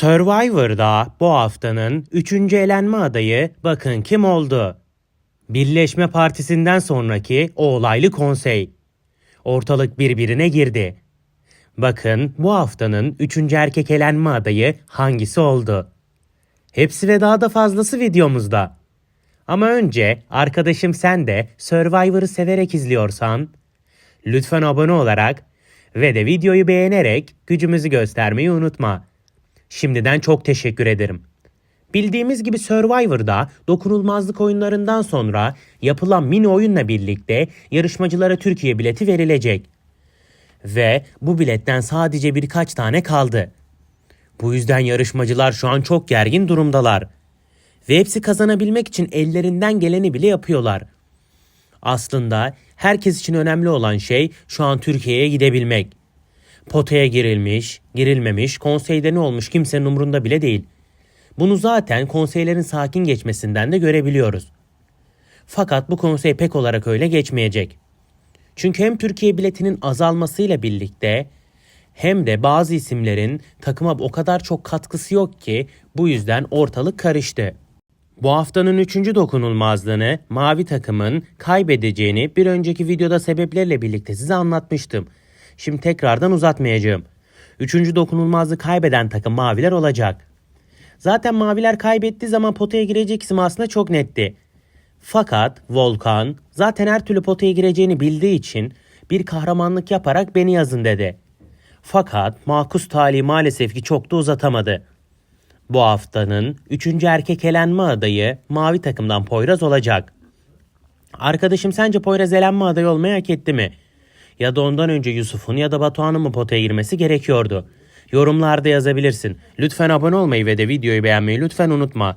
Survivor'da bu haftanın 3. elenme adayı bakın kim oldu? Birleşme Partisi'nden sonraki o olaylı konsey. Ortalık birbirine girdi. Bakın bu haftanın 3. erkek elenme adayı hangisi oldu? Hepsi ve daha da fazlası videomuzda. Ama önce arkadaşım sen de Survivor'ı severek izliyorsan lütfen abone olarak ve de videoyu beğenerek gücümüzü göstermeyi unutma. Şimdiden çok teşekkür ederim. Bildiğimiz gibi Survivor'da dokunulmazlık oyunlarından sonra yapılan mini oyunla birlikte yarışmacılara Türkiye bileti verilecek. Ve bu biletten sadece birkaç tane kaldı. Bu yüzden yarışmacılar şu an çok gergin durumdalar. Ve hepsi kazanabilmek için ellerinden geleni bile yapıyorlar. Aslında herkes için önemli olan şey şu an Türkiye'ye gidebilmek. Potaya girilmiş, girilmemiş, konseyde ne olmuş kimsenin umurunda bile değil. Bunu zaten konseylerin sakin geçmesinden de görebiliyoruz. Fakat bu konsey pek olarak öyle geçmeyecek. Çünkü hem Türkiye biletinin azalmasıyla birlikte hem de bazı isimlerin takıma o kadar çok katkısı yok ki bu yüzden ortalık karıştı. Bu haftanın 3. dokunulmazlığını mavi takımın kaybedeceğini bir önceki videoda sebeplerle birlikte size anlatmıştım. Şimdi tekrardan uzatmayacağım. 3. dokunulmazlığı kaybeden takım maviler olacak. Zaten maviler kaybettiği zaman potaya girecek isim aslında çok netti. Fakat Volkan zaten her türlü potaya gireceğini bildiği için bir kahramanlık yaparak beni yazın dedi. Fakat makus tali maalesef ki çok da uzatamadı. Bu haftanın 3. erkek elenme adayı mavi takımdan Poyraz olacak. Arkadaşım sence Poyraz elenme adayı olmayı hak etti mi? Ya da ondan önce Yusuf'un ya da Batuhan'ın mı potaya girmesi gerekiyordu? Yorumlarda yazabilirsin. Lütfen abone olmayı ve de videoyu beğenmeyi lütfen unutma.